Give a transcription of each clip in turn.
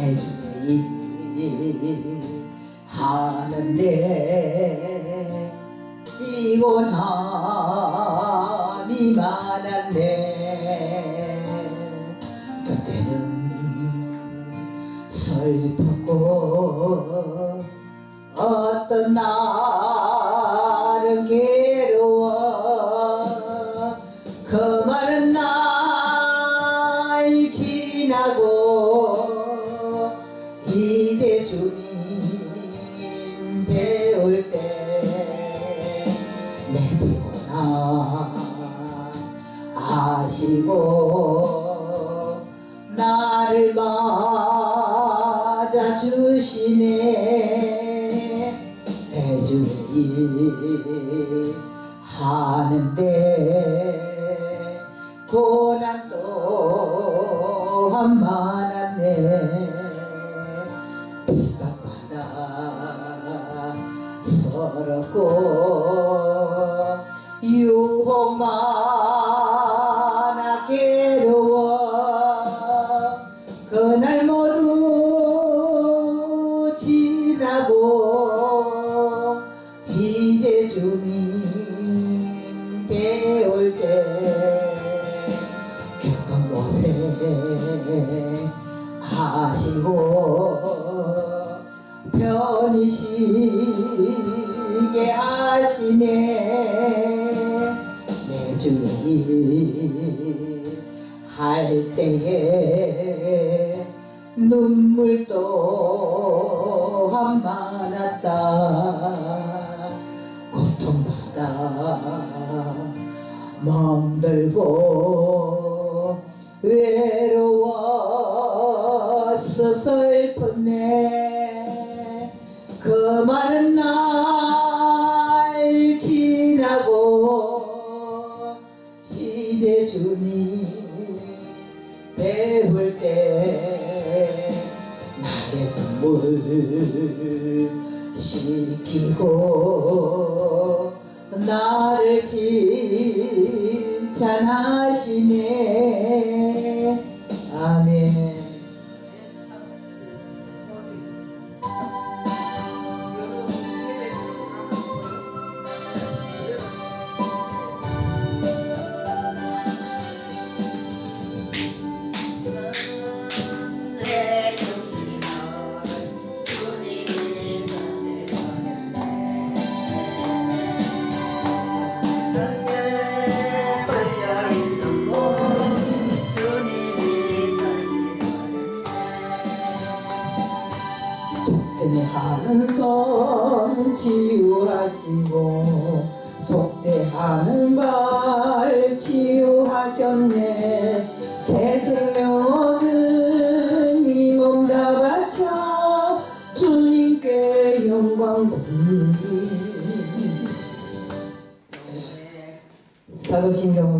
내주이 하는데 피곤함이 많았네. 그때는 슬프고 어떤 날 아시고 나를 맞아 주시네. 해주의 일 하는데 고난 또한 많았네. 핍박받아 서럽고 아시고 편히 쉬게 하시네. 내 주님 할 때에 눈물 또한 많았다. 고통받아 멍들고 외로 웠어 슬펐네. 그 많은 날 지나고 이제 주님 배울 때 나의 눈물 씻기고 나를 칭찬하시 속죄 하는 손 치유하시고 속죄 하는 발 치유하셨네. 새 생명 얻은 이 몸 다 바쳐 주님께 영광 돌리니. 사도신경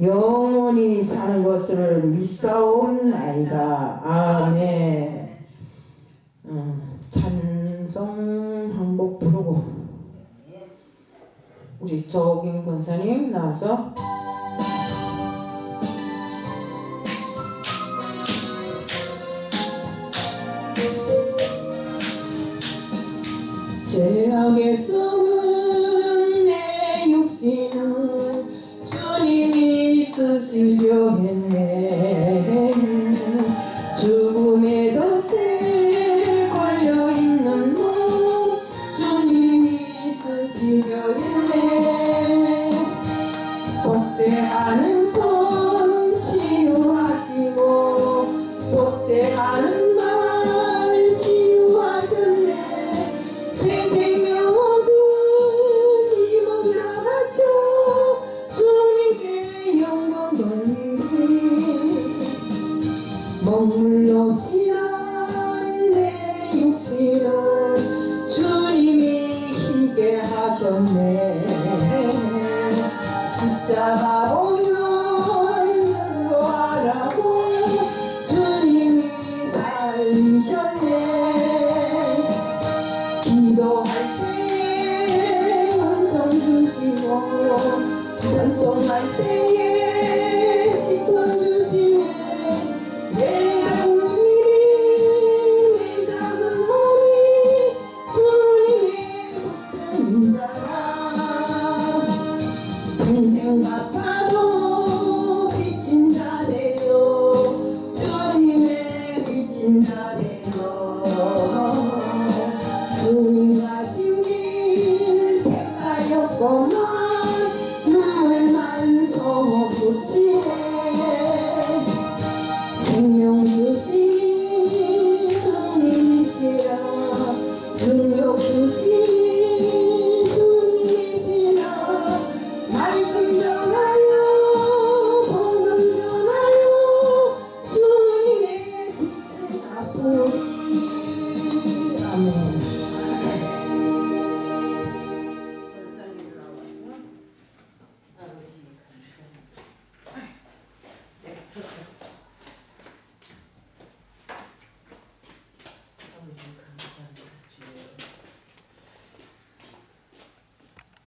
영원히 사는 것을 믿사옵나이다. 아멘. 음, 찬성 한복 부르고 우리 조경 권사님 나와서 죄악에 주려했네. 죽음에도 새 걸려있는 몸 주님이 쓰시려 했네. 속죄하는 하셨네. 십자가 오면 거라고 주님이 살리셨네. 기도할 때 은성 주시고 찬송할 때에 주